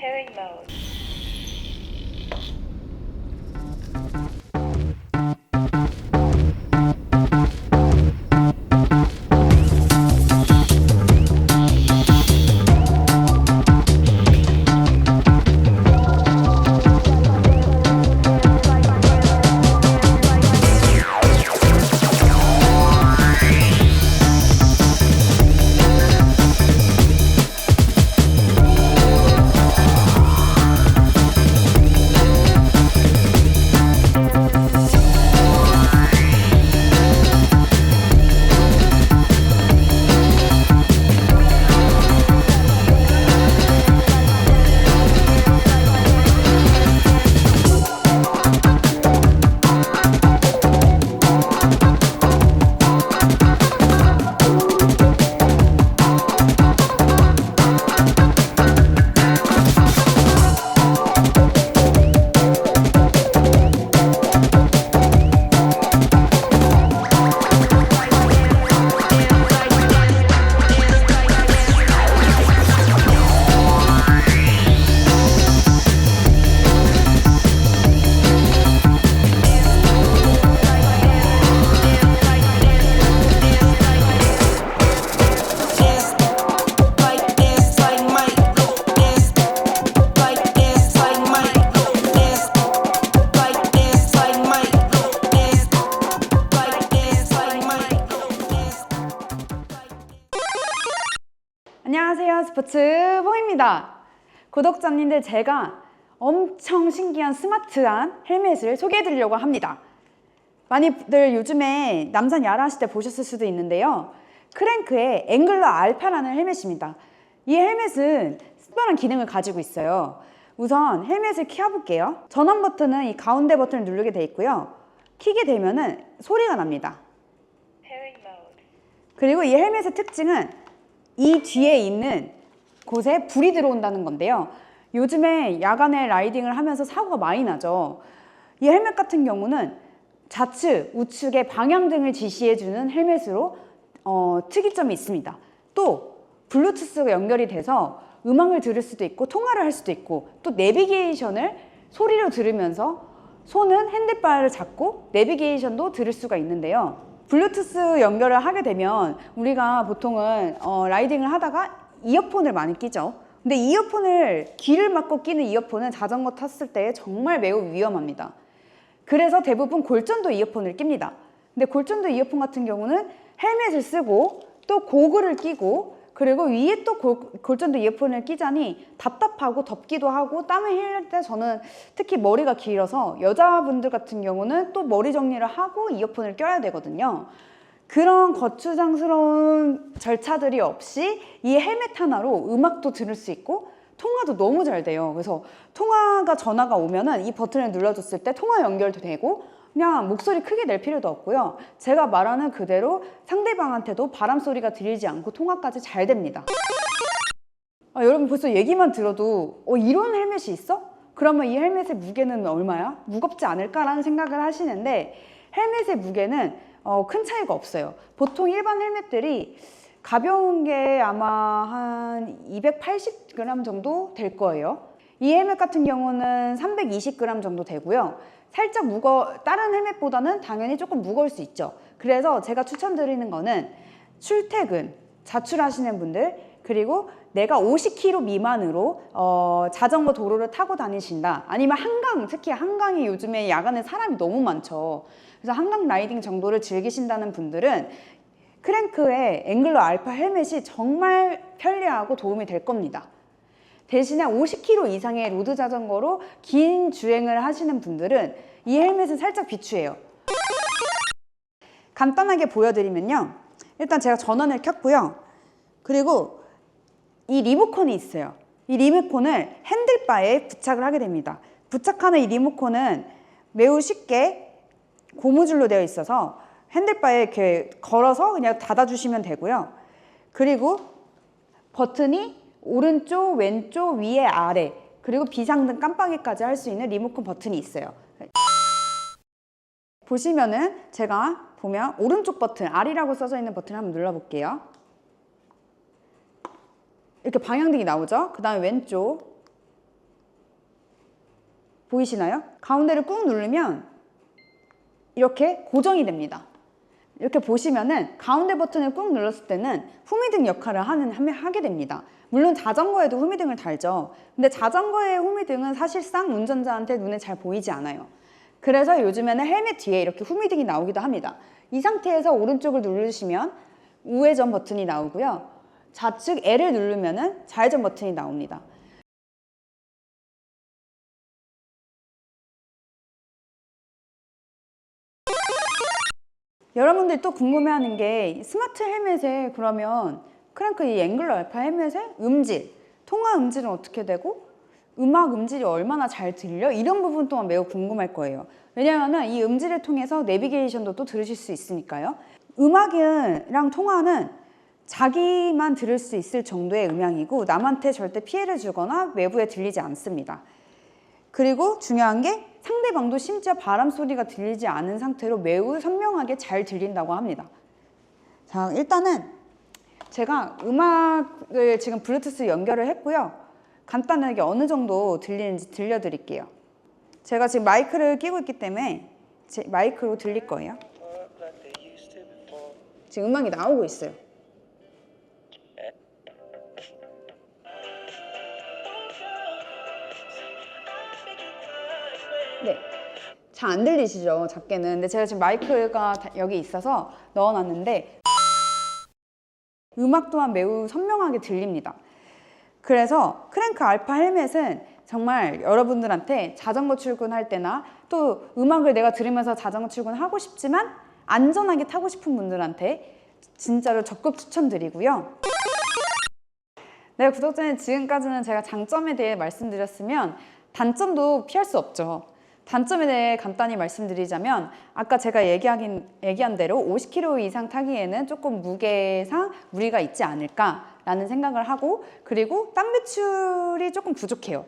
Pairing mode. 봉입니다. 구독자님들 제가 엄청 신기한 스마트한 헬멧을 소개해 드리려고 합니다. 많이들 요즘에 남산 야라 하실 때 보셨을 수도 있는데요. 크랭크의 앵글러 알파라는 헬멧입니다. 이 헬멧은 특별한 기능을 가지고 있어요. 우선 헬멧을 켜볼게요. 전원 버튼은 이 가운데 버튼을 누르게 돼 있고요. 키게 되면 은 소리가 납니다. 그리고 이 헬멧의 특징은 이 뒤에 있는 곳에 불이 들어온다는 건데요. 요즘에 야간에 라이딩을 하면서 사고가 많이 나죠. 이 헬멧 같은 경우는 좌측, 우측의 방향 등을 지시해주는 헬멧으로 어, 특이점이 있습니다. 또 블루투스가 연결이 돼서 음악을 들을 수도 있고 통화를 할 수도 있고 또 내비게이션을 소리로 들으면서 손은 핸들바를 잡고 내비게이션도 들을 수가 있는데요. 블루투스 연결을 하게 되면 우리가 보통은 어, 라이딩을 하다가 이어폰을 많이 끼죠. 근데 이어폰을 귀를 막고 끼는 이어폰은 자전거 탔을 때 정말 매우 위험합니다. 그래서 대부분 골전도 이어폰을 낍니다. 근데 골전도 이어폰 같은 경우는 헬멧을 쓰고 또 고글을 끼고 그리고 위에 또 골, 골전도 이어폰을 끼자니 답답하고 덥기도 하고 땀을 흘릴 때 저는 특히 머리가 길어서 여자분들 같은 경우는 또 머리 정리를 하고 이어폰을 껴야 되거든요. 그런 거추장스러운 절차들이 없이 이 헬멧 하나로 음악도 들을 수 있고 통화도 너무 잘 돼요. 그래서 통화가 전화가 오면은 이 버튼을 눌러줬을 때 통화 연결도 되고 그냥 목소리 크게 낼 필요도 없고요. 제가 말하는 그대로 상대방한테도 바람 소리가 들리지 않고 통화까지 잘 됩니다. 아, 여러분 벌써 얘기만 들어도 어, 이런 헬멧이 있어? 그러면 이 헬멧의 무게는 얼마야? 무겁지 않을까라는 생각을 하시는데 헬멧의 무게는 어, 큰 차이가 없어요. 보통 일반 헬멧들이 가벼운 게 아마 한 280g 정도 될 거예요. 이 헬멧 같은 경우는 320g 정도 되고요. 살짝 무거 다른 헬멧보다는 당연히 조금 무거울 수 있죠. 그래서 제가 추천드리는 거는 출퇴근, 자출하시는 분들 그리고 내가 50km 미만으로 어, 자전거 도로를 타고 다니신다. 아니면 한강, 특히 한강이 요즘에 야간에 사람이 너무 많죠. 그래서 한강 라이딩 정도를 즐기신다는 분들은 크랭크의 앵글러 알파 헬멧이 정말 편리하고 도움이 될 겁니다. 대신에 50km 이상의 로드 자전거로 긴 주행을 하시는 분들은 이 헬멧은 살짝 비추해요. 간단하게 보여드리면요. 일단 제가 전원을 켰고요. 그리고 이 리모컨이 있어요. 이 리모컨을 핸들바에 부착을 하게 됩니다. 부착하는 이 리모컨은 매우 쉽게 고무줄로 되어 있어서 핸들바에 이렇게 걸어서 그냥 닫아주시면 되고요. 그리고 버튼이 오른쪽, 왼쪽, 위에, 아래 그리고 비상등 깜빡이까지 할 수 있는 리모컨 버튼이 있어요. 보시면은 제가 보면 오른쪽 버튼 R이라고 써져 있는 버튼 한번 눌러볼게요. 이렇게 방향등이 나오죠. 그 다음에 왼쪽 보이시나요? 가운데를 꾹 누르면 이렇게 고정이 됩니다. 이렇게 보시면은 가운데 버튼을 꾹 눌렀을 때는 후미등 역할을 하는 하게 됩니다. 물론 자전거에도 후미등을 달죠. 근데 자전거의 후미등은 사실상 운전자한테 눈에 잘 보이지 않아요. 그래서 요즘에는 헬멧 뒤에 이렇게 후미등이 나오기도 합니다. 이 상태에서 오른쪽을 누르시면 우회전 버튼이 나오고요. 좌측 L을 누르면은 좌회전 버튼이 나옵니다. 여러분들 또 궁금해하는 게 스마트 헬멧에 그러면 크랭크 이 앵글러 알파 헬멧의 음질, 통화 음질은 어떻게 되고 음악 음질이 얼마나 잘 들려? 이런 부분 또한 매우 궁금할 거예요. 왜냐하면 이 음질을 통해서 내비게이션도 또 들으실 수 있으니까요. 음악이랑 통화는 자기만 들을 수 있을 정도의 음향이고 남한테 절대 피해를 주거나 외부에 들리지 않습니다. 그리고 중요한 게 상대방도 심지어 바람 소리가 들리지 않은 상태로 매우 선명하게 잘 들린다고 합니다. 자, 일단은 제가 음악을 지금 블루투스 연결을 했고요. 간단하게 어느 정도 들리는지 들려드릴게요. 제가 지금 마이크를 끼고 있기 때문에 제 마이크로 들릴 거예요. 지금 음악이 나오고 있어요. 네. 잘 안 들리시죠? 작게는. 근데 제가 지금 마이크가 다- 여기 있어서 넣어놨는데 음악 또한 매우 선명하게 들립니다. 그래서 크랭크 알파 헬멧은 정말 여러분들한테 자전거 출근할 때나 또 음악을 내가 들으면서 자전거 출근하고 싶지만 안전하게 타고 싶은 분들한테 진짜로 적극 추천드리고요. 네, 구독자님 지금까지는 제가 장점에 대해 말씀드렸으면 단점도 피할 수 없죠. 단점에 대해 간단히 말씀드리자면 아까 제가 얘기하긴, 얘기한 대로 50km 이상 타기에는 조금 무게상 무리가 있지 않을까라는 생각을 하고 그리고 땀 배출이 조금 부족해요.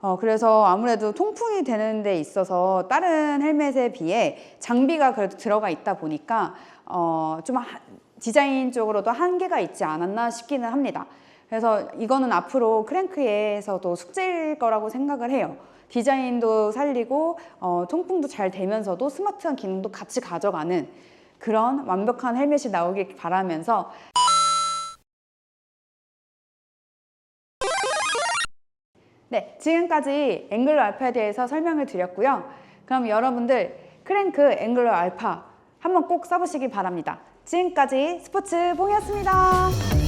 어, 그래서 아무래도 통풍이 되는 데 있어서 다른 헬멧에 비해 장비가 그래도 들어가 있다 보니까 어, 좀 하- 디자인적으로도 한계가 있지 않았나 싶기는 합니다. 그래서 이거는 앞으로 크랭크에서도 숙제일 거라고 생각을 해요. 디자인도 살리고 어, 통풍도 잘 되면서도 스마트한 기능도 같이 가져가는 그런 완벽한 헬멧이 나오길 바라면서 네, 지금까지 앵글러 알파에 대해서 설명을 드렸고요. 그럼 여러분들 크랭크 앵글러 알파 한번 꼭 써보시기 바랍니다. 지금까지 스포츠 봉이었습니다.